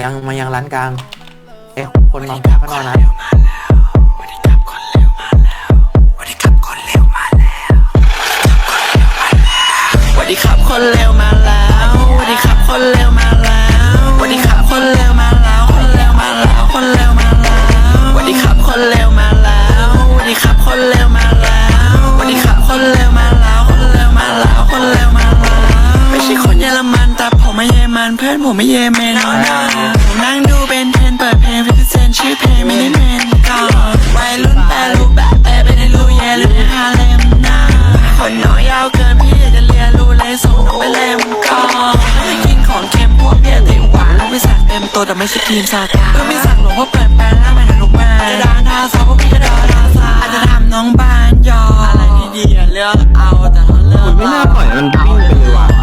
ยังมายังร้านกลางเอ้ยคนนอนข้างนอกนะ เยอรมันเพื่อนผมไม่เยอรมันเอาหน้าผมนั่งดูเป็นเทรนเปิดเพลงฟิฟเซนชื่อเพลงไม่ได้เมนก่อนวัยรุ่นแต่รูปแบบแต่ไม่ได้รู้แย่หรือฮาเลมหน้าคนน้อยยาวเกินพี่อยากจะเรียนรู้เลยส่งน้องไปเล่มก่อนไม่กินของเค็มพวกเบียร์ติดหวานลูกไม่สักเต็มตัวแต่ไม่ใช่ทีมซาตานลูกไม่สักหลงเพราะเปิดแปลงร่างเป็นลูกแม่จะด่าทาซาพวกพี่ก็ด่าทาซาอาจจะทำน้องบ้านยออะไรดีๆอย่าเลือกเอาแต่ถ้าเลือกไม่น่าปล่อยให้มันวิ่งไปเลยว่ะ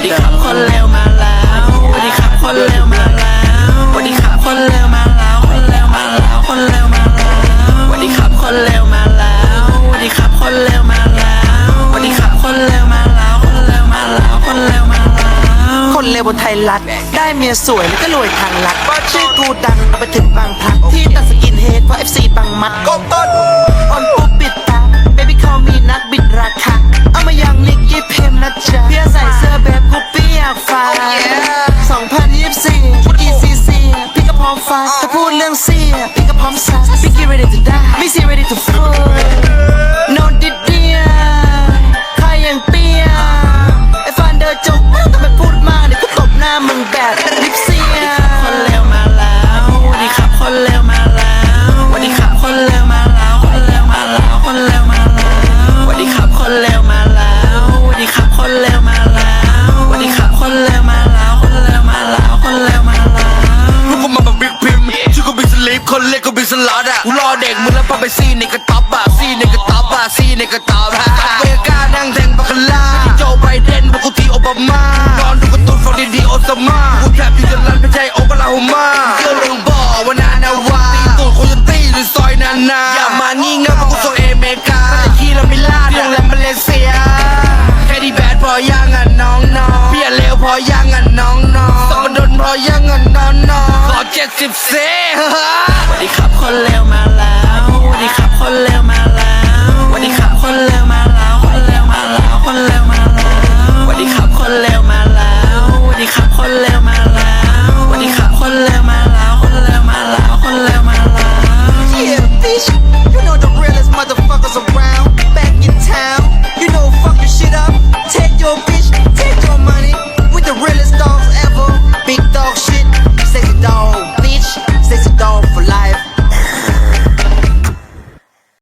สวัสดีครับคนเร็วมาแล้วสวัสดีครับคนเร็วมาแล้วสวัสดีครับคนเร็วมาแล้วคนเร็วมาแล้วคนเร็วมาแล้วสวัสดีครับคนเร็วมาแล้วสวัสดีครับคนเร็วมาแล้วสวัสดีครับคนเร็วมาแล้วคนเร็วมาแล้วคนเร็วมาแล้วคนเร็วบนไทยรัฐได้เมียสวยแล้วก็รวยทางลัดชื่อกูดังไปถึงบางพลัดที่ตัดสิน ดเรื่องเสียพี่ก็พร้อมซัดพี่กี้ ready to die ไม่เสีย ready to fall no ดิดเดียใครยังเปียไอ้ฟันเดอร์จุกไม่ต้องไปพูดมากเดี๋ยวกูตบหน้ามึงแบบลิปเกก็บิ๊กสลัดอะกูรอเด็กมึงแล้วพาไปซีในกระต๊อบอะซีในกระต๊อบอะซีในกระต๊อบอะกับเวก้านั่งแทงบาคาร่าโจไบเดนพวกกูทีโอบามานอนดูการ์ตูนฟังดีๆโอซามากูแทบอยู่จนรันไม่ใช่โอบาลาโฮมาเรื่องเรื่องบ่อวานานาวาตีตูดโคโยตี้หรือซอยนานาอย่ามางี่เง่าเพรากูโซเอเมกาแต่ขี้เราไม่ลาดเรื่องแลมมาเลเซียแค่ดีแบดพอยังอะน้องน้องเบี้ยเลวพอยังอะน้อง ออยังอะน้องน้องขอเจ็ดสิบเซ่สวัสดีครับคนเร็วมาแล้วสวัสดีครับคนเร็วมาแล้ว